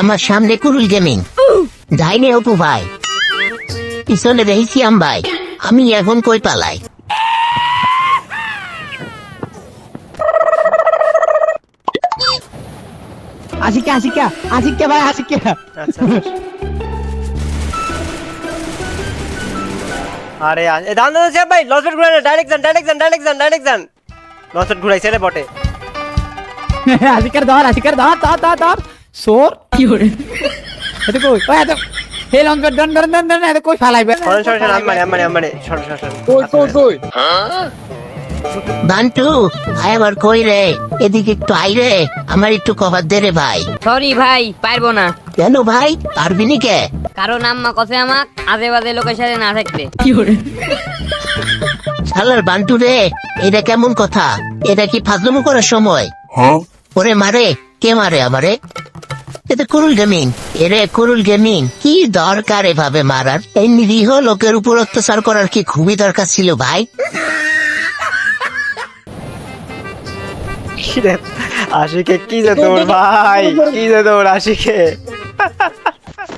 আমার সামনে কুরুল গেমিং। ডাইনে অপু ভাই। পিছনে দেখি আম ভাই। আমি এখন কই পালাই? আশিকা আশিকা আশিকা ভাই আশিকা। আচ্ছা আরে এ দান দান সাহেব ভাই লসপেট ঘুরাই ডাইরেক্ট যান ডাইরেক্ট যান ডাইরেক্ট যান ডাইরেক্ট যান লসপেট ঘুরাইছে রে বটে। আশিকার ধর আশিকার ধর ধর ধর ধর। সোর কি করে এটা কই? ওই এত হে লঞ্চ ডন ডন ডন ডন এটা কই ফালাইবে সরেন সরেন সরেন আম্মানে আম্মানে আম্মানে সরেন সরেন সরেন কই কই কই? বান্টু আয় আবার কই রে এদিকে একটু আই রে আমার একটু কভার দে রে ভাই। সরি ভাই পারব না। কেন ভাই? পারবি নি কে? কারণ আম্মা কসে আমাক আজে বাজে লোকের সাথে না থাকতে। শালার বান্টু রে এটা কেমন কথা? এটা কি ফাজলামো করার সময়? ওরে মারে কে মারে আমারে এটা কুরুল গেমিং এরে কুরুল গেমিং কি দরকার এভাবে মারার? এই নিরীহ লোকের উপর অত্যাচার করার কি খুবই দরকার ছিল ভাই? আশিকে কি যে তোর ভাই? কি যে তোর আশিকে?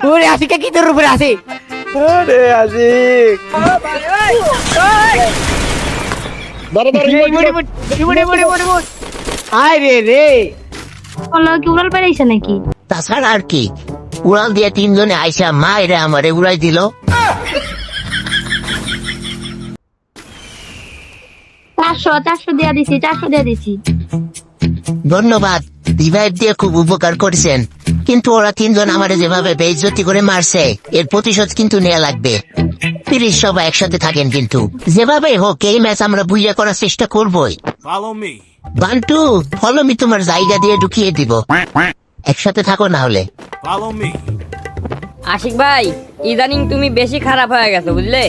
ওরে আশিকা কি তোর উপরে আরে আশিক। আয় রে রে। কি উড়াল পাইছে নাকি? তাছাড়া আর কি? উড়াল দিয়ে তিনজনে আইসা মা এরে আমারে উড়াই দিল। চারশো চারশো দিয়া দিছি চারশো দিয়া দিছি। ধন্যবাদ রিভাইভ দিয়ে খুব উপকার করেছেন। কিন্তু ওরা তিনজন আমারে যেভাবে বেইজ্জতি করে মারছে এর প্রতিশোধ কিন্তু নেওয়া লাগবে। প্লিজ সবাই একসাথে থাকেন কিন্তু। যেভাবে হোক এই ম্যাচ আমরা বুঝিয়ে করার চেষ্টা করবই. বান্টু ফলো মি তোমার জায়গা দিয়ে ঢুকিয়ে দিব। একসাথে থাকো না হলে। আশিক ভাই ইদানিং তুমি বেশি খারাপ হয়ে গেছো বুঝলে?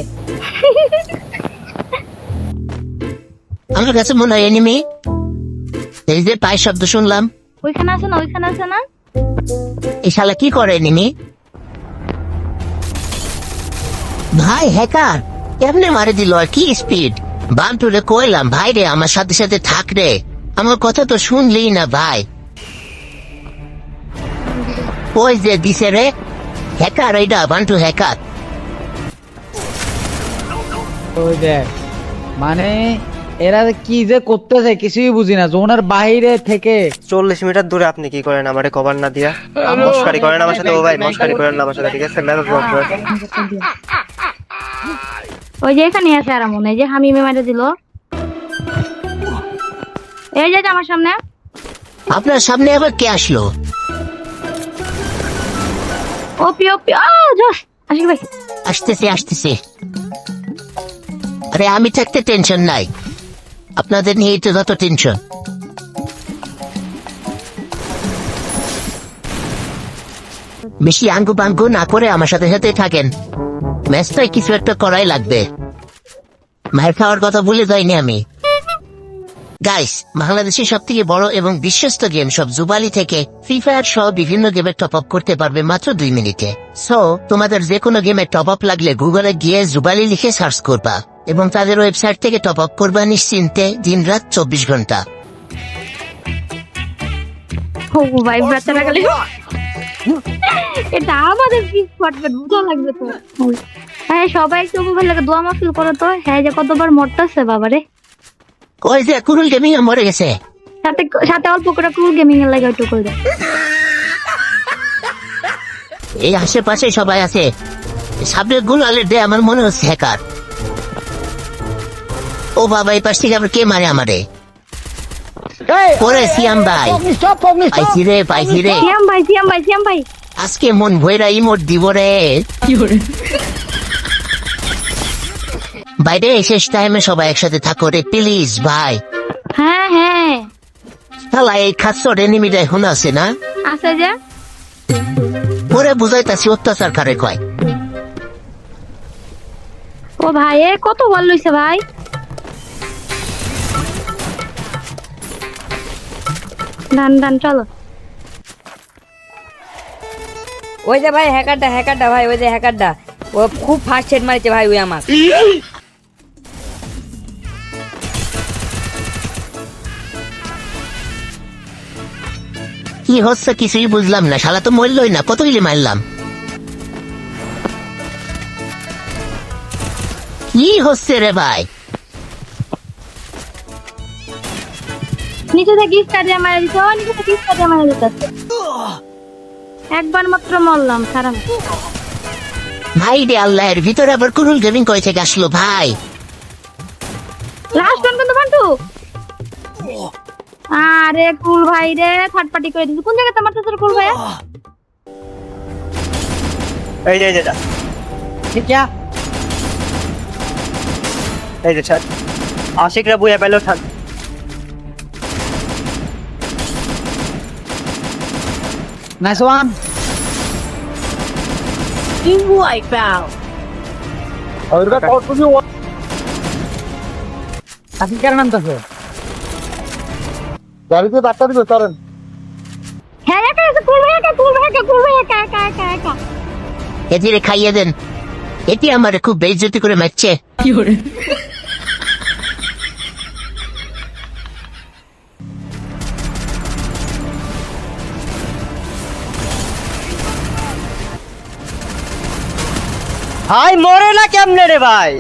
আমার কাছে মনে হয় এনিমি এই যে পায়ের শব্দ শুনলাম। ওইখানে আছে না ওইখানে আছে না? এই শালা কি করে এনিমি ভাই হ্যাকার এমনি মারে দিল আর কি স্পিড বান্টুরে কইলাম ভাই রে আমার সাথে সাথে থাক রে। আমার কথা তো শুনলি না ভাই। ওই যে দিছে রে হ্যাকার এইটা বান্টু হ্যাকার ওই দেখ মানে এরা কি যে করতেছে কিছুই বুঝি না জোনার বাইরে থেকে। চল্লিশ মিটার দূরে আপনি কি করেন আমারে কভার না দিয়া? মস্কারি করেন আমার সাথে ও ভাই মস্কারি করেন না আমার সাথে ঠিক আছে? মেজাজ করেন ওই যে এখানে আছে আর মনে যে হামিমে মারা দিল। এই যে আমার সামনে। আপনার সামনে আবার কে আসলো? আসতেছে আরে, আমি থাকতে টেনশন নাই। আপনাদের নিয়ে তো যত টেনশন বেশি আঙ্গু পাঙ্গু না করে আমার সাথে সাথে থাকেন। ম্যাচটাই কিছু একটা করাই লাগবে। মায়ের খাওয়ার কথা ভুলে যাইনি আমি। গাইস বাংলাদেশের সব থেকে বড় এবং বিশ্বস্ত গেম সব জুবালি থেকে ফ্রি ফায়ার সহ বিভিন্ন গেমে টপ আপ করতে পারবে মাত্র দুই মিনিটে। সো তোমাদের যে কোনো গেমে টপ আপ লাগলে গুগলে গিয়ে জুবালি লিখে সার্চ করবা এবং তাদের ওয়েবসাইট থেকে টপ আপ করবা নিশ্চিন্তে দিন রাত চব্বিশ ঘণ্টা। এটা আমাদের কি ফাটবে বুঝা লাগবে তো। হ্যাঁ সবাই একটু ভালো লাগে দোয়া মাফিল করো তো। হ্যাঁ যে কতবার মরতেছে বাবারে। ওই যে কুরুল গেমিং মরে গেছে। সাথে সাথে অল্প করে ক্রুল গেমিং এর লাগে একটু করে এই আশেপাশে সবাই আছে। সামনে গুলালে দে আমার মনে হচ্ছে হ্যাকার ও বাবা এই পাশ থেকে আবার কে মারে আমারে ওরে সিয়াম ভাই পাইছি রে পাইছি রে সিয়াম ভাই সিয়াম ভাই সিয়াম ভাই আজকে মন ভৈরা ইমোট দিব রে বাইরে শেষ টাইমে সবাই একসাথে থাকো রে প্লিজ ভাই। হ্যাঁ হ্যাঁ। তাহলে এই খাচ্ছর এনিমিটা এখন আছে না? আছে যে। ওরে বুঝাইতাছি অত্যাচার কারে কয়? ও ভাই এ কত বল লইছে ভাই? ডান ডান চলো। ওই যে ভাই হ্যাকারটা হ্যাকারটা ভাই ওই যে হ্যাকারটা। ও খুব ফাস্ট হেড মারিছে ভাই ওই আমার। কি হচ্ছে কিছুই বুঝলাম না শালা তো মরলই না কত গিলি মারলাম? কি হচ্ছে রে ভাই? নিচে থেকে স্টাডিয়া মারা দিতে ও নিচে থেকে স্টাডিয়া মারা দিতে একবার মাত্র মরলাম খারাপ ভাই রে আল্লাহের ভিতরে আবার কুরুল গেমিং থেকে আসলো ভাই। আরে কুল ভাই রে থার্ড পার্টি করে দিছি কোন জায়গাতে মারতে তোর কুল ভাই? এই যে এই যে ঠিক আছে। এই যে ছাড়। আশিকরা বুয়া পেল থাক নাইস ওয়ান আজকে কেন নামতেছে? হ্যাঁ একা একা একা একা একা একা এদিকে খাইয়ে দেন। এটি আমার খুব বেইজ্জতি করে মারছে। ভাই মরে না কেমনে রে ভাই?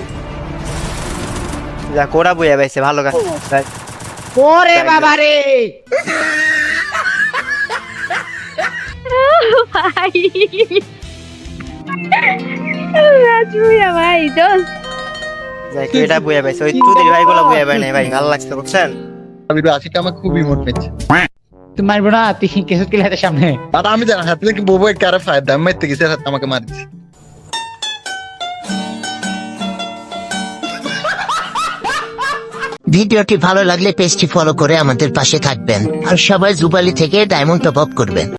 যা কোরা বুয়া পাইছে ভালো কাজ ভাই ওরে বাবা রে ভাই রাজুয়া ভাই দোস্ত যাই হোক, বুয়া পাইছে। ওই চুদির ভাই গুলো বুয়া পাই নাই ভাই ভালো লাগছে বুঝছেন? আমি আশিটা আমার খুবই মন পেয়েছে। তুই মারবো না তুই কেসে কিলে সামনে। আর আমি জানি হাত থেকে বউ কারে ফায়দা আমি মারতে গেছি আর হাত আমাকে মারিছে। ভিডিওটি ভালো লাগলে পেজটি ফলো করে আমাদের পাশে থাকবেন। আর সবাই জুবালি থেকে ডায়মন্ড টপ আপ করবেন।